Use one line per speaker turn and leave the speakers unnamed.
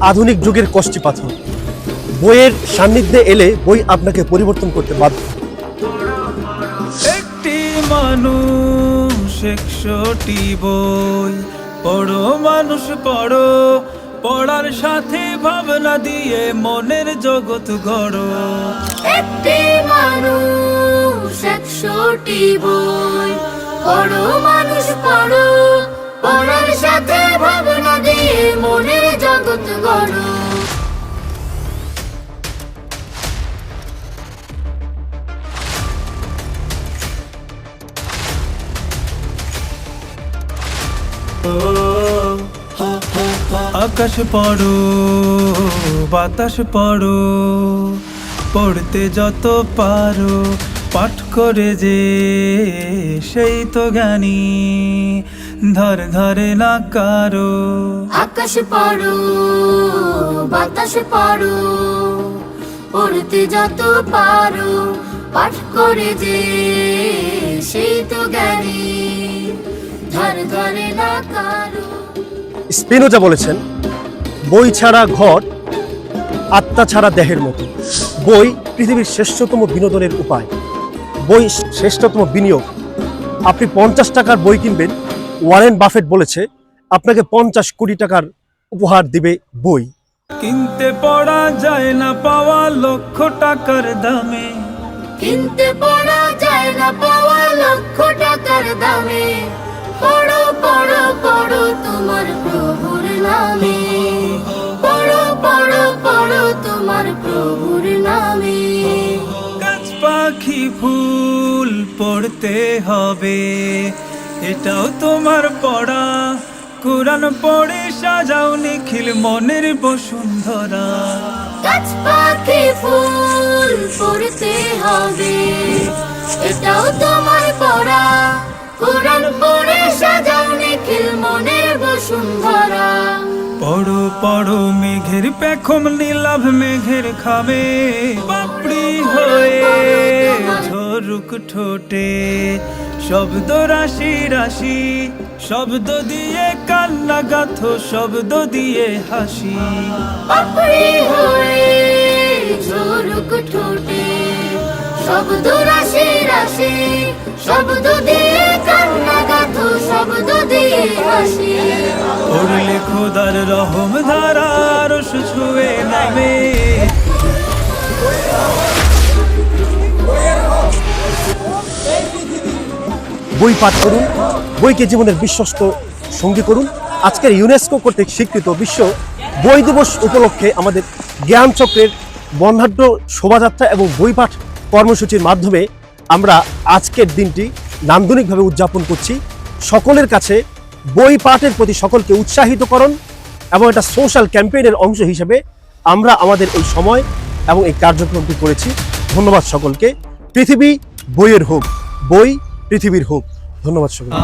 আধুনিক যুগের কষ্টি পাথর। বইয়ের সান্নিধ্যে এলে বই আপনাকে পরিবর্তন করতে বাধ্য।
একটি মানুষ একশোটি বই। পড়ো মানুষ পড়ো। পড়ার সাথে ভাবনা দিয়ে মনের জগৎ গড়ো।
একটি মানুষ একশোটি বই। পড়ো মানুষ পড়ো
আকাশ পড়ো, বাতাস পড়ো, পড়তে যত পারো, পাঠ করে যে সেই তো জ্ঞানী। ধর ধরে না কারও।
আকাশ পড়ো, বাতাস পড়ো, পড়তে যত পারো, পাঠ করে যে সেই তো জ্ঞানী।
স্পেনোজা বলেছেন বই ছাড়া ঘর আত্মা ছাড়া দেহের মতো। বই পৃথিবীর শ্রেষ্ঠতম বিনোদনের উপায়। বই শ্রেষ্ঠতম বিনিয়োগ। আপনি পঞ্চাশ টাকার বই কিনবেন ওয়ারেন বাফেট বলেছে আপনাকে পঞ্চাশ কোটি টাকার উপহার দিবে বই।
কিনতে পড়া যায় না পাওয়া লক্ষ টাকার দামে।
কিনতে পড়া যায় না পাওয়া লক্ষ টাকার দামে। পড়ো পড়ো পড়ো তোমার তোমার প্রভুর নামে।
গাছ পাখি ফুল পড়তে হবে এটাও তোমার পড়া। কোরআন পড়ে সাজাও নিখিল মনের বসুন্ধরা।
গাছ পাখি ফুল পড়তে হবে এটাও তোমার পড়া। কোরআন পড়ে সাজাও নিখিল মনের বসুন্ধরা।
পড়ো মেঘের পেখম, নীলাভ মেঘের খাবে। পাপড়ি হয়ে ঝরুক ঠোঁটে, শব্দ রাশি রাশি, শব্দ দিয়ে কান্না গাথো শব্দ দিয়ে হাসি।
পাপড়ি হয়ে ঝরুক ঠোঁটে, শব্দ রাশি রাশি, শব্দ দিয়ে
খোদার রহম ধারার ছুঁয়ে নামে।
বই পাঠ করুন, বইকে জীবনের বিশ্বস্ত সঙ্গী করুন। আজকের ইউনেস্কো কর্তৃক স্বীকৃত বিশ্ব বই দিবস উপলক্ষে আমাদের জ্ঞান চক্রের বর্ণাঢ্য শোভাযাত্রা এবং বই পাঠ কর্মসূচির মাধ্যমে আমরা আজকের দিনটি নান্দনিকভাবে উদযাপন করছি। সকলের কাছে বই পাঠের প্রতি সকলকে উৎসাহিত করুন এবং এটা সোশ্যাল ক্যাম্পেইনের অংশ হিসেবে আমরা আমাদের এই সময় এবং এই কার্যক্রমটি করেছি। ধন্যবাদ সকলকে। পৃথিবী বইয়ের হোক, বই পৃথিবীর হোক। ধন্যবাদ সকলকে।